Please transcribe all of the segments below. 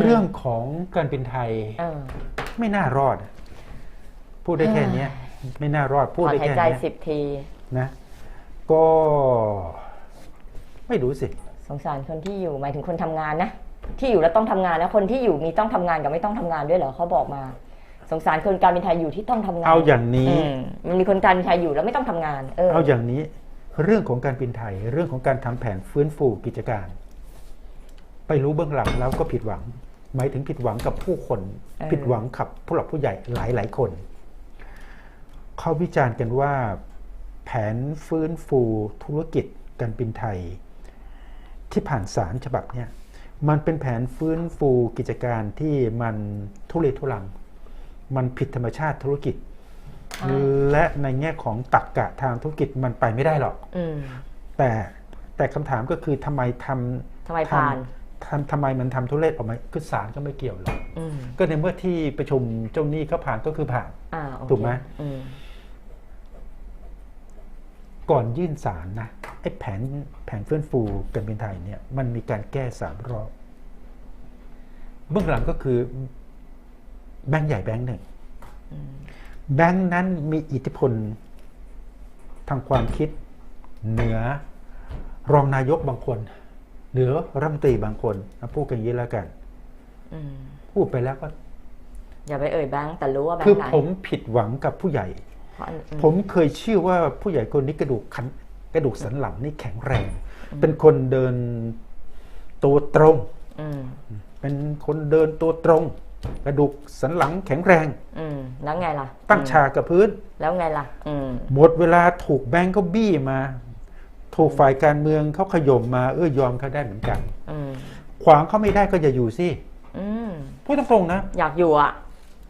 เรื่องของการบินไทยเออไม่น่ารอด พูดได้แค่เนี้ยไม่น่ารอดถพูดอนได้หายแค่ใจเนี้ยสิบทีนะ ก็ ไม่รู้สิ สงสารคนที่อยู่หมายถึงคนทำงานนะที่อยู่แล้วต้องทำงานนะคนที่อยู่มีต้องทำงานกับไม่ต้องทำงานด้วยเหรอเขาบอกมา สงสารคนการบินไทยอยู่ที่ต้องทำงาน เอาอย่างนี้อืมมันมีคนการบินไทยอยู่แล้วไม่ต้องทำงาน เออเอาอย่างนี้ เรื่องของการบินไทย เรื่องของการทำแผนฟื้นฟูกิจการ ไปรู้เบื้องหลังแล้วก็ผิดหวัง หมายถึงผิดหวังกับผู้คน ผิดหวังกับผู้หลักผู้ใหญ่หลายหลายๆคนเขาวิจารณ์กันว่า แผนฟื้นฟูธุรกิจการบินไทย ที่ผ่านสารฉบับเนี้ยมันเป็นแผนฟื้นฟูกิจการที่มันทุเรศทุรัง มันผิดธรรมชาติธุรกิจใช่และในแง่ของตักกะทางธุรกิจมันไปไม่ได้หรอกอืมแต่แต่คำถามก็คือทำไมทำทำไมผ่าน ทำทำไมมันทำทุเรศออกมาคือศาลก็ไม่เกี่ยวหรอกอืมก็ในเมื่อที่ประชุมเจ้าหนี้เขาผ่านก็คือผ่านอ่าโอเคถูกไหมอืมก่อนยื่นศาลนะไอ้แผนแผนฟื้นฟูการบินไทยเนี่ย มันมีการแก้สามรอบเบื้องหลังก็คือแบงก์ใหญ่แบงก์หนึ่งแบงก์นั้นมีอิทธิพลทางความคิดเหนือรองนายกบางคนเหนือรัฐมนตรีบางคนนะพูดกันอย่างนี้แล้วกันอืมพูดไปแล้วก็อย่าไปเอ่ยแบงค์แต่รู้ว่าแบงคือค์ไหนผมผิดหวังกับผู้ใหญ่เพราะอันอืมผมเคยเชื่อว่าผู้ใหญ่คนนี้กระดูกขันกระดูกสันหลังนี่แข็งแรง เป็นคนเดินตัวตรงอืมเป็นคนเดินตัวตรง กระดูกสันหลังแข็งแรงอืมแล้วไงล่ะ ตั้งอืมฉากกับพื้น แล้วไงล่ะอืมหมดเวลาถูกแบงก์เขาบี้มา ถูกฝ่ายการเมืองเขาขย่มมาเออยอมเขาได้เหมือนกันอืมขวางเขาไม่ได้ก็อย่าอยู่สิอืมพูดตรงๆนะ อยากอยู่อะ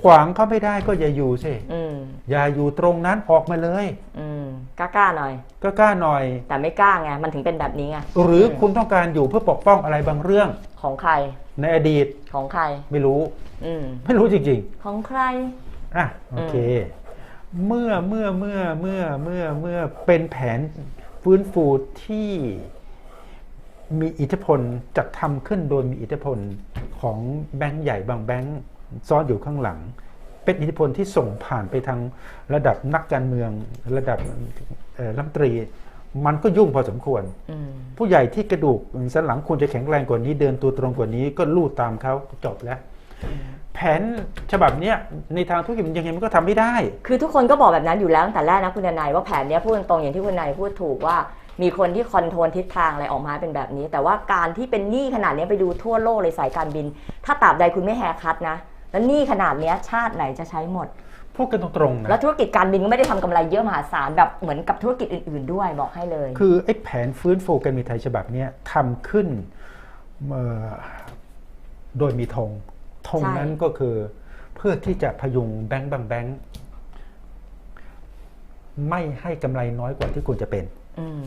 ขวางเขาไม่ได้ก็อย่าอยู่สิอืมอย่าอยู่ตรงนั้นออกมาเลยอืมกล้าๆหน่อยก็กล้าหน่อย แต่ไม่กล้าไงมันถึงเป็นแบบนี้ไงหรือคุณต้องการอยู่เพื่อปกป้องอะไรบางเรื่องของใคร ในอดีตของใคร ไม่รู้ อืมไม่รู้จริงของใครๆอะโอเค เมื่อเมื่อเมื่อเมื่อเมื่อเมื่อเป็นแผน ฟื้นฟูที่มีอิทธิพลจัดทำขึ้นโดยมีอิทธิพลของแบงก์ใหญ่บางแบงก์ซ้อนอยู่ข้างหลัง เป็นอิทธิพลที่ส่งผ่านไปทางระดับนักการเมืองระดับเอ่อรัฐมนตรี มันก็ยุ่งพอสมควรอืมผู้ใหญ่ที่กระดูกสันหลังควรจะแข็งแรงกว่านี้เดินตัวตรงกว่านี้ก็ลู่ตามเขาจบแล้ว แผนฉบับเนี้ยในทางธุรกิจมันยังไงมันก็ทำไม่ได้ คือทุกคนก็บอกแบบนั้นอยู่แล้วตั้งแต่แรกนะคุณนายว่าแผนเนี้ยพูดตรงๆอย่างที่คุณนายพูดถูกว่ามีคนที่คอนโทรลทิศทางอะไรออกมาเป็นแบบนี้ แต่ว่าการที่เป็นหนี้ขนาดเนี้ยไปดูทั่วโลกเลยสายการบิน ถ้าตราบใดคุณไม่แฮร์คัตนะ แล้วหนี้ขนาดเนี้ยชาติไหนจะใช้หมดพูดกันตรงๆแล้วนะธุรกิจการบินก็ไม่ได้ทำกำไรเยอะมหาศาลแบบเหมือนกับธุรกิจอื่น ๆ ด้วยบอกให้เลย คือไอ้แผนฟื้นฟูการบินไทยฉบับเนี้ยทำขึ้นเอ่อโดยมีธง ธงใช่นั้นก็คือเพื่อที่จะพยุงแบงก์บางแบงก์ไม่ให้กำไรน้อยกว่าที่ควรจะเป็นอืม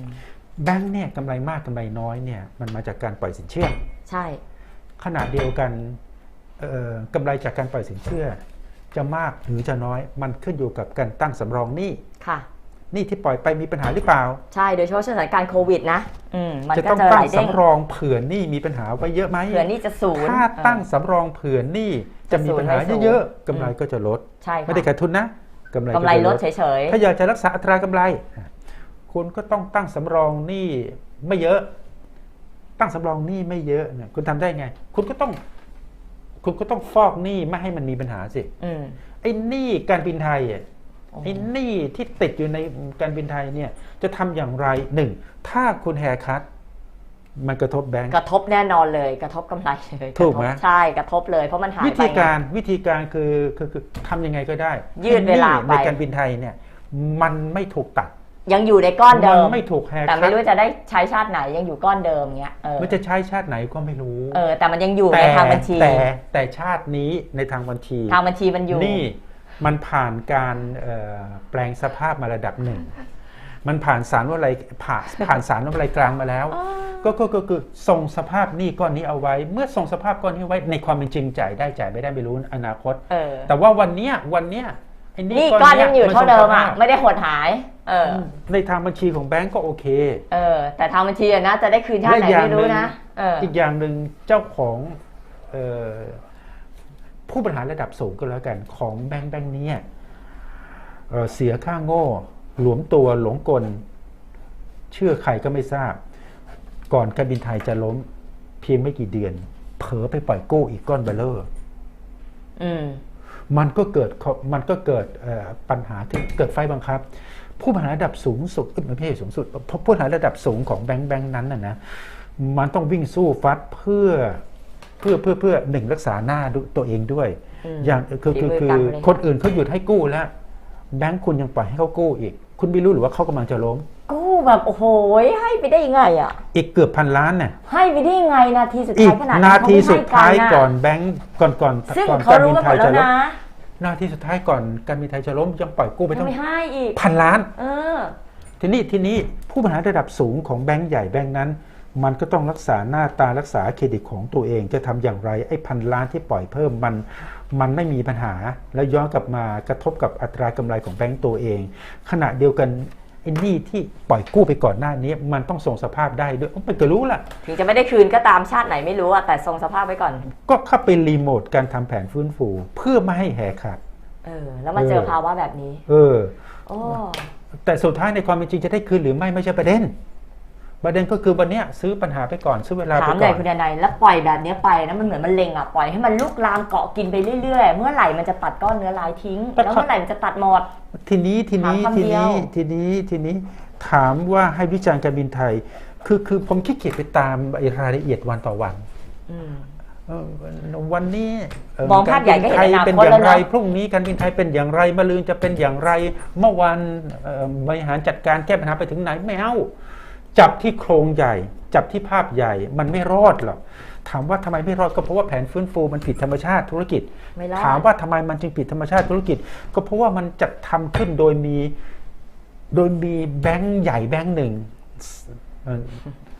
แบงก์เนี่ยกำไรมากกำไรน้อยเนี่ย มันมาจากการปล่อยสินเชื่อ ใช่ขณะเดียวกันเอ่อกำไรจากการปล่อยสินเชื่อ จะมากหรือจะน้อย มันขึ้นอยู่กับการตั้งสำรองหนี้ค่ะห นี้ที่ปล่อยไปมีปัญหาหรือเปล่า ใช่ โดยเฉพาะสถานการณ์โควิดนะอืมมันจะก็ต้องจะไหตั้ลงเด้งสำรองเผื่อหนี้มีปัญหาไว้เยอะไหมเผื่อนี่จะศูนย์ถ้าตั้งเออสำรองเผื่อหนี้จะมีปัญหาจะศูนย์เยอะไม่ศูนย์ๆกำไรก็จะลดใช่ไม่ได้ค่ะขาดทุนนะกำไรกำไรจะลดเฉยถ้าอยากจะรักษาอัตรากำไร คุณก็ต้องตั้งสำรองหนี้ไม่เยอะ ตั้งสำรองหนี้ไม่เยอะเนี่ยคุณทำได้ไง คุณก็ต้อง คุณก็ต้องฟอกหนี้ไม่ให้มันมีปัญหาสิๆอืมไอ้หนี้การบินไทยอะโอ้ ไอ้หนี้ที่ติดอยู่ในการบินไทยเนี่ย จะทำอย่างไรหนึ่งถ้าคุณแฮร์คัตมันกระทบแบงก์กระทบแน่นอนเลย กระทบกำไรเลยถูกไหมระทบใช่กระทบเลยเพราะมันหายไปวิธีไงการวิธีการคือคือคือทำยังไงก็ได้ ยืดเวลาให้หนี้ไปในการบินไทยเนี่ย มันไม่ถูกตัด ยังอยู่ในก้อนเดิมัมไม่ถูกแฮร์แต่คัไม่ตรู้จะได้ใช้ชาติไหนยังอยู่ก้อนเดิมเงี้ยเออมันจะใช้ชาติไหนก็ไม่รู้ เออ แต่มันยังอยู่แต่ในทางบัญชีแต่แต่ชาตินี้ในทางบัญชี ทางบัญชีมันอยู่นี่ มันผ่านการเอ่อแปลงสภาพมาระดับหนึ่ง มันผ่านสารว่าอะไรผ่านผ่านสารว่าอะไรกลางมาแล้วก็ก็ก็คือทรงสภาพหนี้ก้อนนี้เอาไว้ เมื่อทรงสภาพก้อนนี้ไว้ในความเป็นจริงจ่ายได้จ่ายไม่ได้ไม่รู้อนาคตเออแต่ว่าวันเนี้ยวันเนี้ยไอ้หนี่ก้อนยังอยู่มัเท่าเดิมอะทรงสภพไม่ได้หดหายเออในทางบัญชีของแบงก์ก็โอเคเออแต่ทางบัญชีอะนะจะได้คืนชาติไหนและอีกอย่างไม่รู้หนึ่งนะเอออีกอย่างหนึ่งเจ้าของเอ่อ ผู้บริหารระดับสูงก็แล้วกันของแบงค์แบงค์เนี้เอ่อเสียค่าโง่ หลวมตัวหลงกล เชื่อใครก็ไม่ทราบ ก่อนการบินไทยจะล้มเพียงไม่กี่เดือน เผลอไปปล่อยกู้อีกก้อนเบลเลอร์อืมมันก็เกิดมันก็เกิดเอ่อปัญหาที่เกิดไฟบังคับ ผู้บริหารระดับสูงสุดเอ้ยไม่ใช่สูงสุดผู้บริหารระดับสูงของแบงค์แบงค์นั้นนะนะมันต้องวิ่งสู้ฟัดเพื่อ เพื่อเพื่อเพื่อหนึ่งรักษาหน้าดูตัวเองด้วยอืมอย่างคือคือฝีมือคือการบริหารคนอื่นเขาหยุดให้กู้แล้ว แบงค์คุณยังปล่อยให้เขากู้อีก คุณไม่รู้หรือว่าเขากำลังจะล้มกู้แบบโอ้โหให้ไปได้ยังไงอะ อีกเกือบพันล้านเนี่ยให้ไปได้ยังไงนาทีสุดอีท้ากยขนาดนาทีสุดท้ายเขไม่ให้ก่อนแบงค์ก่อนก่อนซึ่งก่อนเขาการรู้บินกันไทหมยดแล้จะวล้มนะนาทีสุดท้ายก่อนการบินไทยจะล้มยังปล่อยกู้ไปยัต้องงไม่ให้อีกพันล้านเออทีนี้ทีนี้ผู้บริหารระดับสูงของแบงก์ใหญ่แบงก์นั้น มันก็ต้องรักษาหน้าตารักษาเครดิตของตัวเองจะทำอย่างไรไอ้พันล้านที่ปล่อยเพิ่มมันมันไม่มีปัญหาแล้วย้อนกลับมากระทบกับอัตรากำไรของแบงก์ตัวเอง ขณะเดียวกันไอ้หนี้ที่ปล่อยกู้ไปก่อนหน้านี้ มันต้องส่งสภาพได้ด้วยมันก็รู้ล่ะ ถึงจะไม่ได้คืนก็ตามชาติไหนไม่รู้อะแต่ทรงสภาพไว้ก่อน ก็เข้าไปรีโมทการทำแผนฟื้นฟู เพื่อไม่ให้แหกขาดเออ แล้วมาเจอภาวะแบบนี้ เออโอ้แต่สุดท้ายในความเป็นจริงจะได้คืนหรือไม่ไม่ใช่ประเด็น ประเด็นก็คือวันเนี้ยซื้อปัญหาไปก่อนซื้อเวลาถาไปมหน่ก่ออยนคุณนายแล้วปล่อยแบบนี้ไปนะมันเหมือนมันเล็งอะปล่อยให้มันลุกลามเกาะกินไปเรื่อยๆ เมื่อไหร่มันจะตัดก้อนเนื้อลายทิ้ง แล้วเมื่อไหร่มันจะตัดหมดทีนี้ทีนี้ถามคำทีเดียวนี้ทีนี้ทีนี้ถามว่าให้วิจารณ์การบินไทย คือคือผมขี้เกียจไปตามไอ้รายละเอียดวันต่อวันอืมเออวันนี้เมองภาพใหญ่ก็เห็นการบินไทยอนาคตเป็นอย่างไรแล้วเนอะพรุ่งนี้การบินไทยเป็นอย่างไรมะรืนจะเป็นอย่างไร เมื่อวานเอ่อบริหารจัดการแก้ปัญหาไปถึงไหนไม่เอา จับที่โครงใหญ่ จับที่ภาพใหญ่ มันไม่รอดหรอกถามว่าทำไมไม่รอดก็เพราะว่าแผนฟื้นฟูมันผิดธรรมชาติธุรกิจไม่รอดถามว่าทำไมมันจึงผิดธรรมชาติธุรกิจ ก็เพราะว่ามันจัดทำขึ้นโดยมี โดยมีแบงก์ใหญ่แบงก์หนึ่งเอ่อ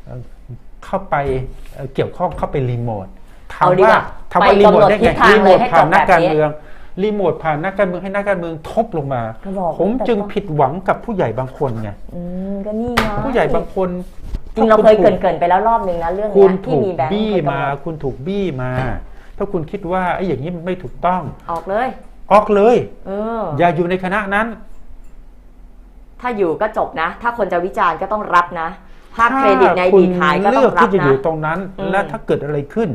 เอ่อเข้าไปเอ่อเกี่ยวข้องเข้าไปรีโมทถามเอาดีกว่าว่าถามว่าไปรีโมทกำหนดได้ทิไงศทางรีโมเลยทให้ผ่านจบนักการแบบนี้เมือง รีโมทผ่านนักการเมืองให้นักการเมืองทบลงมา ก็บอกผมจึงแต่ต้องผิดหวังกับผู้ใหญ่บางคนไงอืมก็นี่ไงผู้ใหญ่บางคนจริงเราถ้เคยณเกถูรินๆไปแล้วรอบนึงนะเรื่องคุเนี้ณยที่ถูกมีแบงค์บี้คอยกำหนดมา คุณถูกบี้มา ถ้าคุณคิดว่าไอ้อย่างนี้มันไม่ถูกต้อง ออกเลย ออกเลย เออ อย่าอยู่ในคณะนั้น ถ้าอยู่ก็จบนะ ถ้าคนจะวิจารณ์ก็ต้องรับนะ ภาคเครดิตในอดีตหายก็เลืต้ออกงรับที่จะอนะ ยู่ตรงนั้น อืม และถ้าเกิดอะไรขึ้น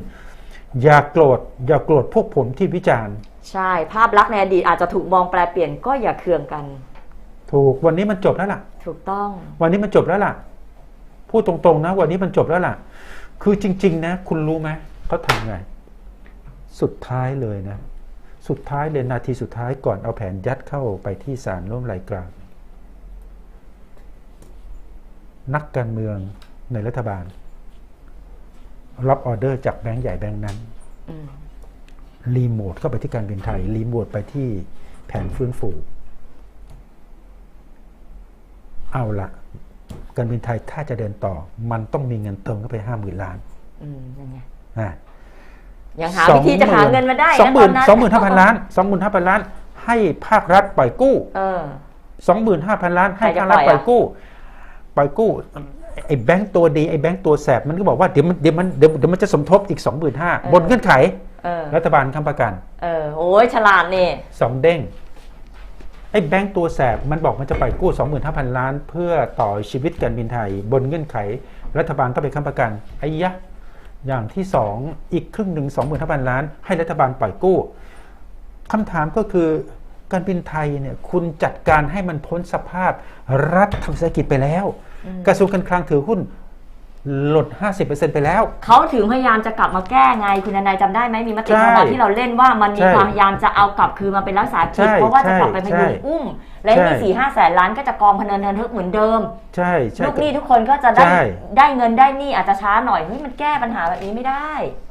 อย่าโกรธอย่าโกรธพวกผมที่วิจารณ์ ใช่ ภาพลักษณ์ในอดีตอาจจะถูกมองแปลเปลี่ยนก็อย่าเคืองกัน ถูกวันนี้มันจบแล้วล่ะ ถูกต้อง วันนี้มันจบแล้วล่ะ พูดตรงๆนะ วันนี้มันจบแล้วล่ะ คือจริง ๆ นะ คุณรู้ไหมเขาทำไง สุดท้ายเลยนะ สุดท้ายเลยนาทีสุดท้ายก่อนเอาแผนยัดเข้าไปที่ศาลร่วมรายกลางนักการเมืองในรัฐบาล รับออเดอร์จากแบงก์ใหญ่แบงก์นั้นอืม รีโมทเข้าไปที่การบินไทย รีโมทไปที่แผนฟื้นฟู เอาละการบินไทยถ้าจะเดินต่อ มันต้องมีเงินเติมเข้าไปห้าหมื่นล้านอืมยังไงนะยังหาวิธีจะหาเงินมาได้สองหมื่นนะสองหมื่นห้าพันล้านสองหมื่นห้าพันล้าน ให้ภาครัฐปล่อยกู้เออสองหมื่นห้าพันล้าน ให้ใครจะภาครัฐปปล่ล่ออยยอะกู้ ปล่อยกู้ไอ้แบงก์ตัวดีไอ้แบงก์ตัวแสบมันก็บอกว่าเดี๋ยวมันเดี๋ยวมันเดี๋ยวเดี๋ยวมันจะสมทบอีกสองหมื่นห้าบนเงื่อนไขเออ รัฐบาลค้ำประกัน เออโอ้ยฉลาดนี่สองเด้งไอ้แบงก์ตัวแสบมันบอกมันจะปล่อยกู้ 25,000 ล้าน เพื่อต่อชีวิตการบินไทย บนเงื่อนไข รัฐบาลต้องไปค้ำประกันไอ้ยะ อย่างที่สองอีกครึ่งหนึ่ง25,000 ล้าน ให้รัฐบาลปล่อยกู้คำถามก็คือการบินไทยเนี่ยคุณจัดการให้มันพ้นสภาพรัฐทำเศรษฐกิจไปแล้ว กระทรวงการคลังถือหุ้น ลด50%ไปแล้ว เขาถึงพยายามจะกลับมาแก้ไงคุณนายจำได้ไหมมีมติใช่คอรมอที่เราเล่นว่ามันมีใช่ความพยายามจะเอากลับคืนมาเป็นรักษากิจใช่เพราะว่าจะกลับไปพใช่ยุงอุ้ม และใช่นี่สี่ห้าแสนล้านก็จะกองพะเนินเทินทึกเหมือนเดิมใช่ใช่ลูกหนี้ทุกคนก็จะได้ใช่ได้เงินได้หนี้อาจจะช้าหน่อยเฮ้ยมันแก้ปัญหาแบบนี้ไม่ได้นี่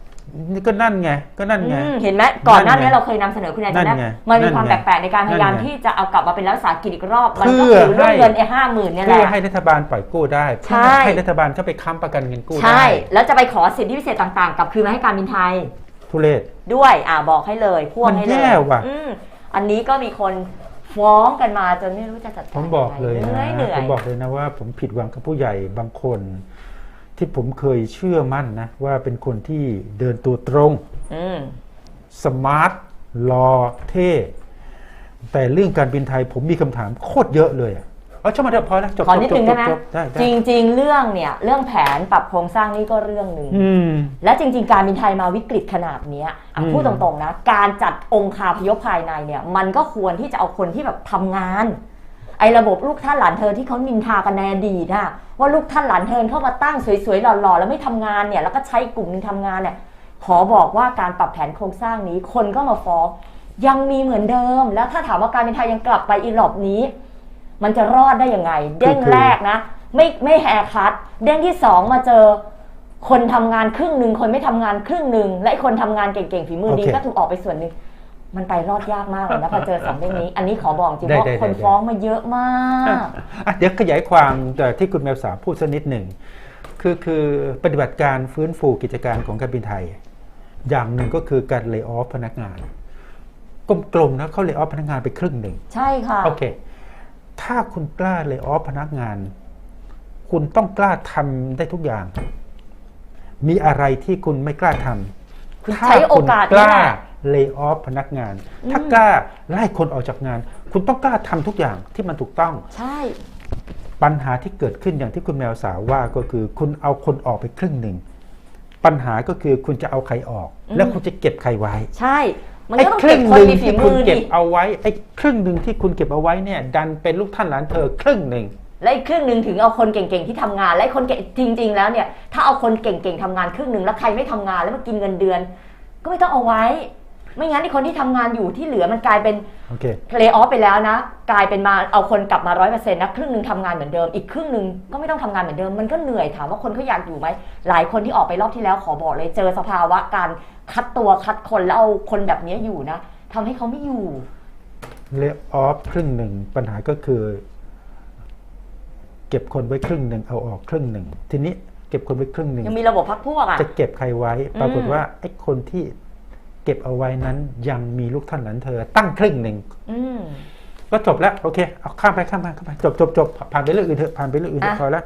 ก็นั่นไงก็นั่นไงอืมเห็นไหมก่อนหน้านี้นั่นไงเราเคยนำเสนอคุณนายจำนั่ได้นไงมันมีนั่นไงความแปลกๆในการพยายามนั่นไงที่จะเอากลับมาเป็นรักษากิจอีกรอบ มันก็เพื่อคือเรื่องให้เงินไอ้ห้าหมื่นเนี่ยแหเพื่อละให้รัฐบาลปล่อยกู้ได้ใช่เพื่อให้รัฐบาลเข้าไปค้ำประกันเงินกู้ใช่ได้แล้วจะไปขอสิทธิพิเศษต่างๆกลับคืนมาให้การบินไทยทุเรศด้วยอ่าบอกให้เลยพ่วงให้มันเลแย่ยว่ะอืมอันนี้ก็มีคนฟ้องกันมาจนไม่รู้จะจัดผมบอกเลยเหนื่นะอยเหนื่อผยมบอกเลยนะว่า ผมผิดหวังกับผู้ใหญ่บางคน ที่ผมเคยเชื่อมั่นนะ ว่าเป็นคนที่เดินตัวตรงออืมสมาร์ทหล่อเท่แต่เรื่องการบินไทยผมมีคำถามโคตรเยอะเลยอะเอาช่างมาเถอะพอแล้วจบขอนิดจบนึงจได้บไหมจบได้ได้จริง ๆ เรื่องเนี่ยเรื่องแผนปรับโครงสร้างนี่ก็เรื่องหนึ่งอืมและจริง ๆ การบินไทยมาวิกฤตขนาดเนี้ยอะอืมพูดตรงๆนะ การจัดองค์คาพยพภายในเนี่ย มันก็ควรที่จะเอาคนที่แบบทำงานไอ้ระบบลูกท่านหลานเธอที่เขานินทากันในอดีตนะว่าลูกท่านหลานเธอเข้ามาตั้งสวยๆหล่อๆแล้วไม่ทำงานเนี่ยแล้วก็ใช้กลุ่มหนึงทำงานเนี่ยขอบอกว่าการปรับแผนโครงสร้างนี้คนก็มาฟ้องยังมีเหมือนเดิม แล้วถ้าถามว่าการบินไทยยังกลับไปอีหลอบนี้ มันจะรอดได้ยังไง เด้งคือแรกนะ ไม่ไม่แหกคัด เด้งที่สองมาเจอ คนทำงานครึ่งหนึ่งคนไม่ทำงานครึ่งหนึ่งและไอ้คนทำงานเก่งๆฝีมือดีโอเคก็ถูกออกไปส่วนหนึ่ง มันไปรอดยากมากเลยนะพอเจอสองเด้งนี้ อันนี้ขอบอกจริงได้ว่าได้คนได้ฟ้องมาเยอะมากอะเดี๋ยวขยายความแต่ที่คุณแมวสาพูดสักนิดหนึ่งคือคือปฏิบัติการฟื้นฟูกิจการของการบินไทย อย่างหนึ่งก็คือการเลิกออฟพนักงานกลมๆนะเขาเลิกออฟพนักงานไปครึ่งหนึ่งใช่ค่ะโอเคถ้าคุณกล้าเลยออฟพนักงาน คุณต้องกล้าทำได้ทุกอย่าง มีอะไรที่คุณไม่กล้าทำคุณถ้ใช้โอกาสคุณกล้านี่แหละ เลยออฟพนักงานอืมถ้ากล้าไล่คนออกจากงาน คุณต้องกล้าทำทุกอย่างที่มันถูกต้อง ใช่ ปัญหาที่เกิดขึ้นอย่างที่คุณแมวสาวว่าก็คือ คุณเอาคนออกไปครึ่งหนึ่ง ปัญหาก็คือคุณจะเอาใครออก แล้วคุณจะเก็บใครไว้ ใช่มันไอ้ก็ต้องครึ่เก็บงคหนนึ่งมีฝีที่มืคุณอเก็ดิบเอาไว้ไอ้ครึ่งหนึ่งที่คุณเก็บเอาไว้เนี่ย ดันเป็นลูกท่านหลานเธอครึ่งหนึ่งและอีกครึ่งหนึ่งถึงเอาคนเก่งๆที่ทำงาน และไอ้คนเก่งจริง ๆ แล้วเนี่ย ถ้าเอาคนเก่งๆทำงานครึ่งหนึ่งแล้วใครไม่ทำงานแล้วมากินเงินเดือน ก็ไม่ต้องเอาไว้ ไม่งั้นไอ้คนที่ทำงานอยู่ที่เหลือมันกลายเป็นโอเคเล y off ไปแล้วนะ กลายเป็นมาเอาคนกลับมาร้อยเปอร์เซ็นต์นะครึ่งหนึ่งทำงานเหมือนเดิม อีกครึ่งหนึ่งก็ไม่ต้องทำงานเหมือนเดิมมันก็เหนื่อยถามว่าคนเขาอยากอยู่ไหมหลายคนที่ออกไปรอบที่แล้วขอบอกเลยเจอสภาวะการคัดตัวคัดคนแล้วเอาคนแบบนี้อยู่นะทำให้เขาไม่อยู่ เล y o อ f ครึ่งหนึ่งปัญหาก็คือ เก็บคนไว้ครึ่งหนึ่งเอาออกครึ่งหนึ่งทีนี้เก็บคนไว้ครึ่งหนึ่งยังมีระบบพักพวกอะ จะเก็บใครไว้ ปรากฏอืมว่าไอ้คนที่ เก็บเอาไว้นั้นยังมีลูกท่านหลานเธอ ตั้งครึ่งหนึ่งอืมก็จบแล้วโอเคเอาข้ามไปข้ามไปข้ามไปจบจบจบผ่านไปเรื่องอื่นเถอะผ่านไปเรื่องอื่นเถอะอะพอแล้ว